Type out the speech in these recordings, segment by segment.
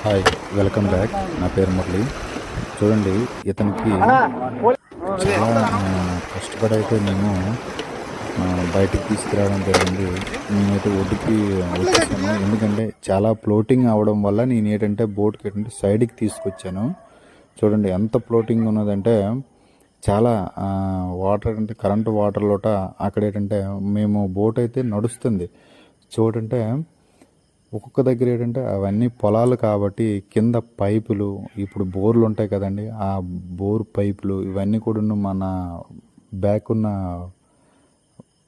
Hi welcome back నా పేరు మురళి. చూడండి ఇతనికి చాలా ఆ, కష్టపడి అయితే మేము ఆ, బయటికి తీసుకురావడం జరిగింది. నేనైతే ఒడ్డుకి వచ్చేసాను. ఎందుకంటే చాలా ఫ్లోటింగ్ అవడం వల్ల నేను ఏంటంటే బోట్కి ఏంటంటే సైడ్కి తీసుకొచ్చాను. చూడండి ఎంత ఫ్లోటింగ్ ఉన్నదంటే చాలా వాటర్ అంటే కరెంటు వాటర్లోట అక్కడ ఏంటంటే మేము బోట్ అయితే నడుస్తుంది. చూడంటే ఒక్కొక్క దగ్గర ఏంటంటే అవన్నీ పొలాలు కాబట్టి కింద పైపులు ఇప్పుడు బోర్లు ఉంటాయి కదండి ఆ బోర్ పైపులు ఇవన్నీ కూడా మన బ్యాక్ ఉన్న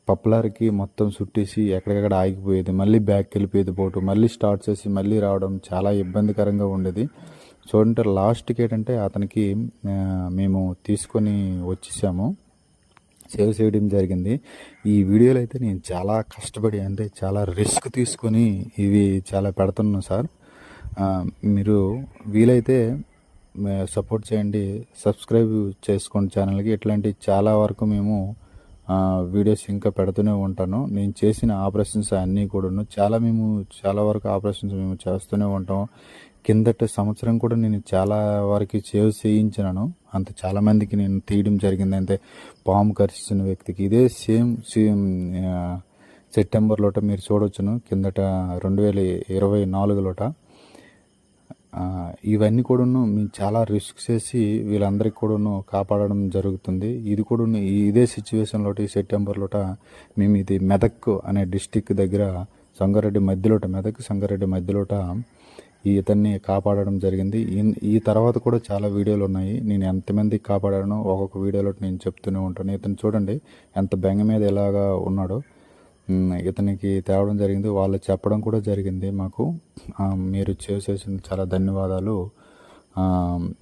పప్పులారికి మొత్తం చుట్టేసి ఎక్కడికక్కడ ఆగిపోయేది. మళ్ళీ బ్యాక్ వెళ్ళిపోయేది పోటు మళ్ళీ స్టార్ట్ చేసి మళ్ళీ రావడం చాలా ఇబ్బందికరంగా ఉండేది. చూడంటే లాస్ట్కి ఏంటంటే అతనికి మేము తీసుకొని వచ్చేసాము. సేవ్ చేయడం జరిగింది. ఈ వీడియోలు అయితే నేను చాలా కష్టపడి అంటే చాలా రిస్క్ తీసుకొని ఇవి చాలా పెడుతున్నాను సార్. మీరు వీలైతే సపోర్ట్ చేయండి. సబ్స్క్రైబ్ చేసుకోండి ఛానల్కి. ఇట్లాంటి చాలా వరకు మేము వీడియోస్ ఇంకా పెడుతూనే ఉంటాను. నేను చేసిన ఆపరేషన్స్ అన్నీ కూడాను చాలా మేము చాలా వరకు ఆపరేషన్స్ మేము చేస్తూనే ఉంటాం. కిందట సంవత్సరం కూడా నేను చాలా వరకు సేవ్ చేయించినాను. అంత చాలామందికి నేను తీయడం జరిగింది. అంటే పాము కరిచిన వ్యక్తికి ఇదే సేమ్ సేమ్ సెప్టెంబర్లోట మీరు చూడవచ్చును కిందట రెండు వేల ఇరవై నాలుగులోట ఇవన్నీ కూడాను మేము చాలా రిస్క్ చేసి వీళ్ళందరికీ కూడాను కాపాడడం జరుగుతుంది. ఇది కూడా ఇదే సిచ్యువేషన్లో ఈ సెప్టెంబర్లోట మేము ఇది మెదక్ అనే డిస్టిక్ దగ్గర సంగారెడ్డి మధ్యలోట మెదక్ సంగారెడ్డి మధ్యలోట ఈ ఇతన్ని కాపాడడం జరిగింది. ఈ- తర్వాత కూడా చాలా వీడియోలు ఉన్నాయి. నేను ఎంతమంది కాపాడానో ఒక్కొక్క వీడియోలో నేను చెప్తూనే ఉంటాను. ఇతను చూడండి ఎంత బెంగ మీద ఎలాగా ఉన్నాడో. ఇతనికి తేవడం జరిగింది. వాళ్ళు చెప్పడం కూడా జరిగింది మాకు. మీరు చేసేసిన చాలా ధన్యవాదాలు.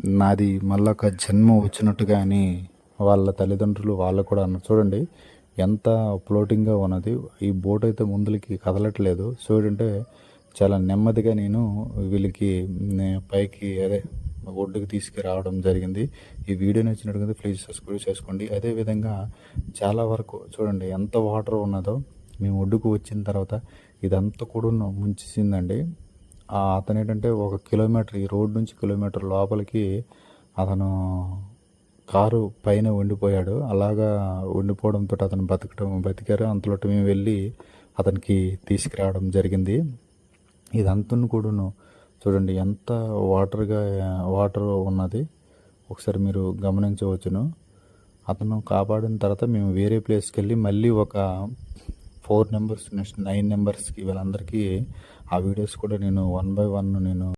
నాది మళ్ళీ ఒక జన్మ వచ్చినట్టుగా అని వాళ్ళ తల్లిదండ్రులు వాళ్ళు కూడా అన్నారు. చూడండి ఎంత ఫ్లోటింగ్గా ఉన్నది. ఈ బోట్ అయితే ముందులకి కదలట్లేదు. సో ఏంటంటే చాలా నెమ్మదిగా నేను వీళ్ళకి పైకి అదే ఒడ్డుకి తీసుకురావడం జరిగింది. ఈ వీడియో నచ్చినట్టుగా ప్లీజ్ సబ్స్క్రైబ్ చేసుకోండి. అదేవిధంగా చాలా వరకు చూడండి ఎంత వాటర్ ఉన్నదో మేము ఒడ్డుకు వచ్చిన తర్వాత ఇదంతా కూడా ముంచేసిందండి. అతను ఏంటంటే ఒక కిలోమీటర్ ఈ రోడ్ నుంచి కిలోమీటర్ లోపలికి అతను కారు పైన ఉండిపోయాడు. అలాగా ఉండిపోవడంతో అతను బతకడం బతికారు. అంతలో మేము వెళ్ళి అతనికి తీసుకురావడం జరిగింది. ఇదంతను కూడాను చూడండి ఎంత వాటర్గా వాటర్ ఉన్నది. ఒకసారి మీరు గమనించవచ్చును. అతను కాపాడిన తర్వాత మేము వేరే ప్లేస్కి వెళ్ళి మళ్ళీ ఒక ఫోర్ నెంబర్స్ నెక్స్ట్ నైన్ నెంబర్స్కి వీళ్ళందరికీ ఆ వీడియోస్ కూడా నేను వన్ బై వన్ నేను